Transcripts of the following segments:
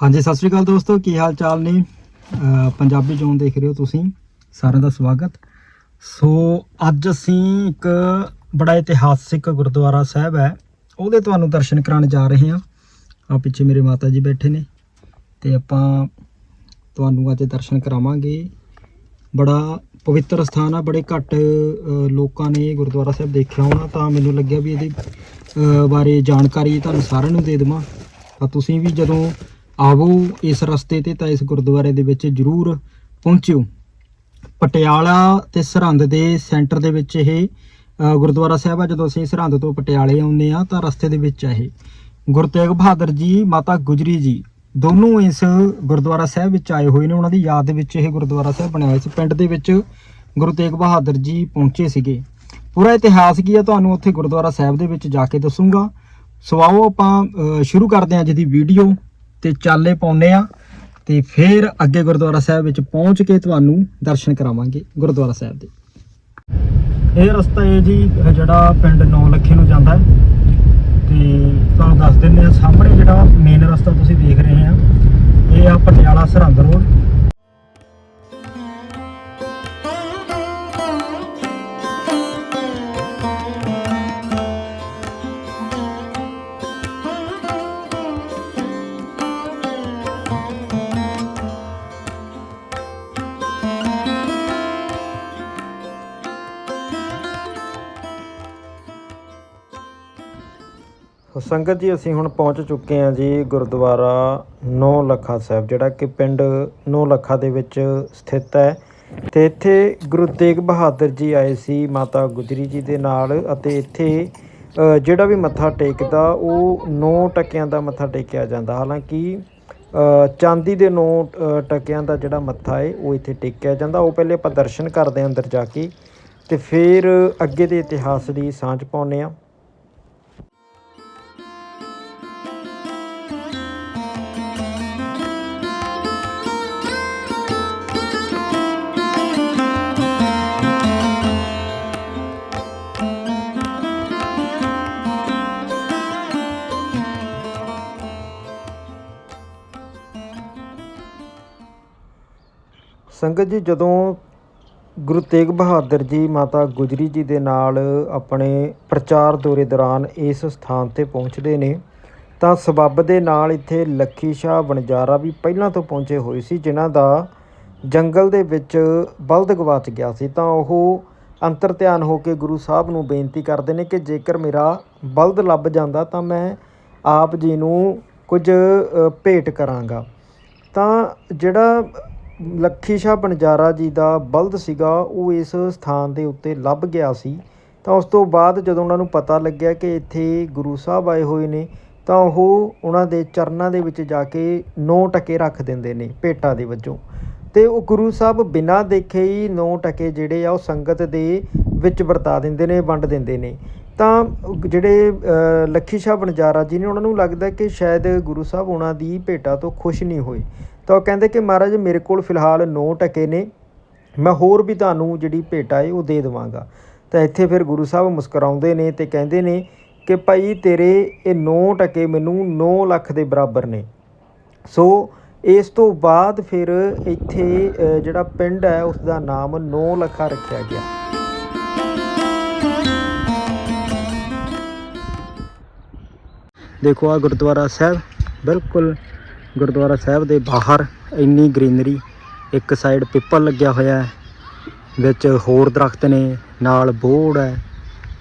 ਹਾਂਜੀ, ਸਤਿ ਸ਼੍ਰੀ ਅਕਾਲ ਦੋਸਤੋ, ਕੀ ਹਾਲ ਚਾਲ ਨੇ? ਪੰਜਾਬੀ ਜ਼ੋਨ ਦੇਖ ਰਹੇ ਹੋ ਤੁਸੀਂ, ਸਾਰਿਆਂ ਦਾ ਸਵਾਗਤ। ਸੋ ਅੱਜ ਅਸੀਂ ਇੱਕ ਬੜਾ ਇਤਿਹਾਸਿਕ ਗੁਰਦੁਆਰਾ ਸਾਹਿਬ ਹੈ, ਉਹਦੇ ਤੁਹਾਨੂੰ ਦਰਸ਼ਨ ਕਰਾਉਣ ਜਾ ਰਹੇ ਹਾਂ। ਆ ਪਿੱਛੇ ਮੇਰੇ ਮਾਤਾ ਜੀ ਬੈਠੇ ਨੇ, ਤੇ ਆਪਾਂ ਤੁਹਾਨੂੰ ਅੱਜ ਦਰਸ਼ਨ ਕਰਾਵਾਂਗੇ। ਬੜਾ ਪਵਿੱਤਰ ਸਥਾਨ ਆ, ਬੜੇ ਘੱਟ ਲੋਕਾਂ ਨੇ ਗੁਰਦੁਆਰਾ ਸਾਹਿਬ ਦੇਖਿਆ ਹੋਣਾ, ਤਾਂ ਮੈਨੂੰ ਲੱਗਿਆ ਵੀ ਇਹਦੇ ਬਾਰੇ ਜਾਣਕਾਰੀ ਤੁਹਾਨੂੰ ਸਾਰਿਆਂ ਨੂੰ ਦੇ ਦੇਵਾਂ। ਤਾਂ ਤੁਸੀਂ ਵੀ ਜਦੋਂ ਆਵੋ ਇਸ ਰਸਤੇ ਤੇ ਤਾਂ ਇਸ ਗੁਰਦੁਆਰੇ ਦੇ ਵਿੱਚ ਜਰੂਰ ਪਹੁੰਚਿਓ। ਪਟਿਆਲਾ ਤੇ ਸਰਹੰਦ ਦੇ ਸੈਂਟਰ ਦੇ ਵਿੱਚ ਇਹ ਗੁਰਦੁਆਰਾ ਸਾਹਿਬ ਆ। ਜਦੋਂ ਅਸੀਂ ਸਰਹੰਦ ਤੋਂ ਪਟਿਆਲੇ ਆਉਂਦੇ ਆ ਤਾਂ ਰਸਤੇ ਦੇ ਵਿੱਚ ਆ ਇਹ। ਗੁਰੂ ਤੇਗ ਬਹਾਦਰ ਜੀ, ਮਾਤਾ ਗੁਜਰੀ ਜੀ ਦੋਨੋਂ ਇਸ ਗੁਰਦੁਆਰਾ ਸਾਹਿਬ ਵਿੱਚ ਆਏ ਹੋਏ ਨੇ। ਉਹਨਾਂ ਦੀ ਯਾਦ ਦੇ ਵਿੱਚ ਇਹ ਗੁਰਦੁਆਰਾ ਸਾਹਿਬ ਬਣਿਆ ਹੋਇਆ ਸੀ। ਪਿੰਡ ਦੇ ਵਿੱਚ ਗੁਰੂ ਤੇਗ ਬਹਾਦਰ ਜੀ ਪਹੁੰਚੇ ਸੀਗੇ। ਪੂਰਾ ਇਤਿਹਾਸ ਕੀ ਹੈ ਤੁਹਾਨੂੰ ਉੱਥੇ ਗੁਰਦੁਆਰਾ ਸਾਹਿਬ ਦੇ ਵਿੱਚ ਜਾ ਕੇ ਦੱਸੂਗਾ। ਸੋ ਆਓ ਆਪਾਂ ਸ਼ੁਰੂ ਕਰਦੇ ਹਾਂ ਅੱਜ ਦੀ ਵੀਡੀਓ ਤੇ ਚਾਲੇ ਪਾਉਨੇ ਆ ਤੇ ਫਿਰ ਅੱਗੇ ਗੁਰਦੁਆਰਾ ਸਾਹਿਬ ਵਿੱਚ ਪਹੁੰਚ ਕੇ ਤੁਹਾਨੂੰ ਦਰਸ਼ਨ ਕਰਾਵਾਂਗੇ, ਗੁਰਦੁਆਰਾ ਸਾਹਿਬ ਦੇ। ਇਹ ਰਸਤਾ ਹੈ ਜੀ ਜਿਹੜਾ ਪਿੰਡ ਨੌ ਲੱਖੇ ਨੂੰ ਜਾਂਦਾ ਹੈ ਤੇ ਤੁਹਾਨੂੰ ਦੱਸ ਦਿੰਦੇ ਆ ਸਾਹਮਣੇ ਜਿਹੜਾ ਮੇਨ ਰਸਤਾ ਤੁਸੀਂ ਦੇਖ ਰਹੇ ਆ ਇਹ ਆ ਪਟਿਆਲਾ ਸਰਹੰਦ ਰੋਡ ਸੰਗਤ ਜੀ, ਅਸੀਂ ਹੁਣ ਪਹੁੰਚ ਚੁੱਕੇ ਹਾਂ ਜੀ ਗੁਰਦੁਆਰਾ 9 ਲੱਖਾ ਸਾਹਿਬ, ਜਿਹੜਾ ਕਿ ਪਿੰਡ 9 ਲੱਖਾ ਦੇ ਵਿੱਚ ਸਥਿਤ ਹੈ। ਤੇ ਇੱਥੇ ਗੁਰੂ ਤੇਗ ਬਹਾਦਰ ਜੀ ਆਏ ਸੀ, ਮਾਤਾ ਗੁਜਰੀ ਜੀ ਦੇ ਨਾਲ ਅਤੇ ਇੱਥੇ ਜਿਹੜਾ ਵੀ ਮੱਥਾ ਟੇਕਦਾ, ਉਹ 9 ਟਕਿਆਂ ਦਾ ਮੱਥਾ ਟੇਕਿਆ ਜਾਂਦਾ। ਹਾਲਾਂਕਿ ਚਾਂਦੀ ਦੇ ਨੌ ਟਕਿਆਂ ਦਾ ਜਿਹੜਾ ਮੱਥਾ ਹੈ, ਉਹ ਇੱਥੇ ਟੇਕਿਆ ਜਾਂਦਾ। ਉਹ ਪਹਿਲੇ ਆਪਾਂ ਦਰਸ਼ਨ ਕਰਦੇ ਹਾਂ ਅੰਦਰ ਜਾ ਕੇ ਤੇ ਫਿਰ ਅੱਗੇ ਦੇ ਇਤਿਹਾਸ ਦੀ ਸਾਂਝ ਪਾਉਂਦੇ ਹਾਂ। ਸੰਗਤ ਜੀ, ਜਦੋਂ ਗੁਰੂ ਤੇਗ ਬਹਾਦਰ ਜੀ ਮਾਤਾ ਗੁਜਰੀ ਜੀ ਦੇ ਨਾਲ ਆਪਣੇ ਪ੍ਰਚਾਰ ਦੌਰੇ ਦੌਰਾਨ ਇਸ ਸਥਾਨ ਤੇ ਪਹੁੰਚਦੇ ਨੇ, ਤਾਂ ਸਬੱਬ ਦੇ ਨਾਲ ਇੱਥੇ ਲੱਖੀ ਸ਼ਾਹ ਵਣਜਾਰਾ ਵੀ ਪਹਿਲਾਂ ਤੋਂ ਪਹੁੰਚੇ ਹੋਏ ਸੀ, ਜਿਨ੍ਹਾਂ ਦਾ ਜੰਗਲ ਦੇ ਵਿੱਚ ਬਲਦ ਗਵਾਚ ਗਿਆ ਸੀ। ਤਾਂ ਉਹ ਅੰਤਰ ਧਿਆਨ ਹੋ ਕੇ ਗੁਰੂ ਸਾਹਿਬ ਨੂੰ ਬੇਨਤੀ ਕਰਦੇ ਨੇ ਕਿ ਜੇਕਰ ਮੇਰਾ ਬਲਦ ਲੱਭ ਜਾਂਦਾ, ਤਾਂ ਮੈਂ ਆਪ ਜੀ ਨੂੰ ਕੁਝ ਭੇਟ ਕਰਾਂਗਾ। ਤਾਂ ਜਿਹੜਾ ਲੱਖੀ ਸ਼ਾਹ ਬਣਜਾਰਾ ਜੀ ਦਾ ਬਲਦ ਸੀਗਾ, ਉਹ ਇਸ ਸਥਾਨ ਦੇ ਉੱਤੇ ਲੱਭ ਗਿਆ ਸੀ। ਤਾਂ ਉਸ ਤੋਂ ਬਾਅਦ ਜਦੋਂ ਉਹਨਾਂ ਨੂੰ ਪਤਾ ਲੱਗਿਆ ਕਿ ਇੱਥੇ ਗੁਰੂ ਸਾਹਿਬ ਆਏ ਹੋਏ ਨੇ, ਤਾਂ ਉਹ ਉਹਨਾਂ ਦੇ ਚਰਨਾਂ ਦੇ ਵਿੱਚ ਜਾ ਕੇ ਨੌ ਟਕੇ ਰੱਖ ਦਿੰਦੇ ਨੇ ਭੇਟਾ ਦੇ ਵਜੋਂ। ਤੇ ਉਹ ਗੁਰੂ ਸਾਹਿਬ ਬਿਨਾਂ ਦੇਖੇ ਹੀ ਨੌ ਟਕੇ ਜਿਹੜੇ ਆ, ਉਹ ਸੰਗਤ ਦੇ ਵਿੱਚ ਵਰਤਾ ਦਿੰਦੇ ਨੇ, ਵੰਡ ਦਿੰਦੇ ਨੇ। ਤਾਂ ਜਿਹੜੇ ਲੱਖੀ ਸ਼ਾਹ ਬਣਜਾਰਾ ਜੀ ਨੇ, ਉਹਨਾਂ ਨੂੰ ਲੱਗਦਾ ਕਿ ਸ਼ਾਇਦ ਗੁਰੂ ਸਾਹਿਬ ਉਹਨਾਂ ਦੀ ਭੇਟਾ ਤੋਂ ਖੁਸ਼ ਨਹੀਂ ਹੋਏ। ਤਾਂ ਉਹ ਕਹਿੰਦੇ ਕਿ ਮਹਾਰਾਜ ਮੇਰੇ ਕੋਲ ਫਿਲਹਾਲ 9 ਟਕੇ ਨੇ। ਮੈਂ ਹੋਰ ਵੀ ਤੁਹਾਨੂੰ ਜਿਹੜੀ ਭੇਟਾ ਹੈ ਉਹ ਦੇ ਦੇਵਾਂਗਾ। ਤਾਂ ਇੱਥੇ ਫਿਰ ਗੁਰੂ ਸਾਹਿਬ ਮੁਸਕਰਾਉਂਦੇ ਨੇ ਤੇ ਕਹਿੰਦੇ ਨੇ ਕਿ ਭਾਈ ਤੇਰੇ ਇਹ 9 ਟਕੇ ਮੈਨੂੰ 9 ਲੱਖ ਦੇ ਬਰਾਬਰ ਨੇ। ਸੋ ਇਸ ਤੋਂ ਬਾਅਦ ਫਿਰ ਇੱਥੇ ਜਿਹੜਾ ਪਿੰਡ ਹੈ ਉਸ ਦਾ ਨਾਮ 9 ਲੱਖਾ ਰੱਖਿਆ ਗਿਆ। ਦੇਖੋ ਆ ਗੁਰਦੁਆਰਾ ਸਾਹਿਬ, ਬਿਲਕੁਲ ਗੁਰਦੁਆਰਾ ਸਾਹਿਬ ਦੇ ਬਾਹਰ ਇੰਨੀ ਗ੍ਰੀਨਰੀ, ਇੱਕ ਸਾਈਡ ਪਿੱਪਲ ਲੱਗਿਆ ਹੋਇਆ ਹੈ, ਵਿੱਚ ਹੋਰ ਦਰਖਤ ਨੇ, ਨਾਲ ਬੋੜ ਹੈ।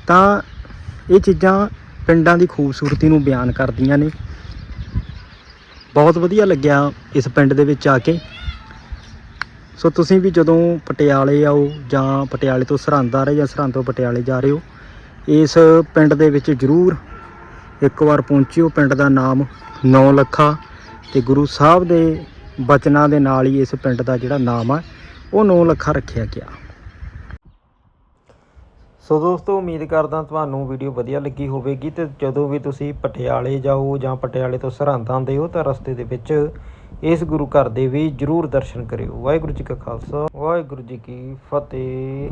ਤਾਂ ਇਹ ਚੀਜ਼ਾਂ ਪਿੰਡਾਂ ਦੀ ਖੂਬਸੂਰਤੀ ਨੂੰ ਬਿਆਨ ਕਰਦੀਆਂ ਨੇ। ਬਹੁਤ ਵਧੀਆ ਲੱਗਿਆ ਇਸ ਪਿੰਡ ਦੇ ਵਿੱਚ ਆ ਕੇ। ਸੋ ਤੁਸੀਂ ਵੀ ਜਦੋਂ ਪਟਿਆਲੇ ਆਓ ਜਾਂ ਪਟਿਆਲੇ ਤੋਂ ਸਰਹੰਦ ਆ ਰਹੇ ਜਾਂ ਸਰਹੰਦ ਤੋਂ ਪਟਿਆਲੇ ਜਾ ਰਹੇ ਹੋ, ਇਸ ਪਿੰਡ ਦੇ ਵਿੱਚ ਜ਼ਰੂਰ ਇੱਕ ਵਾਰ ਪਹੁੰਚਿਓ। ਪਿੰਡ ਦਾ ਨਾਮ ਨੌ ਲੱਖਾ ਤੇ ਗੁਰੂ ਸਾਹਿਬ ਦੇ ਬਚਨਾਂ ਦੇ ਨਾਲ ਹੀ ਇਸ ਪਿੰਡ ਦਾ ਜਿਹੜਾ ਨਾਮ ਆ, ਉਹ ਨੌ ਲੱਖਾ ਰੱਖਿਆ ਗਿਆ। ਸੋ ਦੋਸਤੋ, ਉਮੀਦ ਕਰਦਾ ਤੁਹਾਨੂੰ ਵੀਡੀਓ ਵਧੀਆ ਲੱਗੀ ਹੋਵੇਗੀ ਤੇ ਜਦੋਂ ਵੀ ਤੁਸੀਂ ਪਟਿਆਲੇ ਜਾਓ ਜਾਂ ਪਟਿਆਲੇ ਤੋਂ ਸਰਹੰਦ ਆਉਂਦੇ ਹੋ ਤਾਂ ਰਸਤੇ ਦੇ ਵਿੱਚ ਇਸ ਗੁਰੂ ਘਰ ਦੇ ਵੀ ਜਰੂਰ ਦਰਸ਼ਨ ਕਰਿਓ। ਵਾਹਿਗੁਰੂ ਜੀ ਕਾ ਖਾਲਸਾ, ਵਾਹਿਗੁਰੂ ਜੀ ਕੀ ਫਤਿਹ।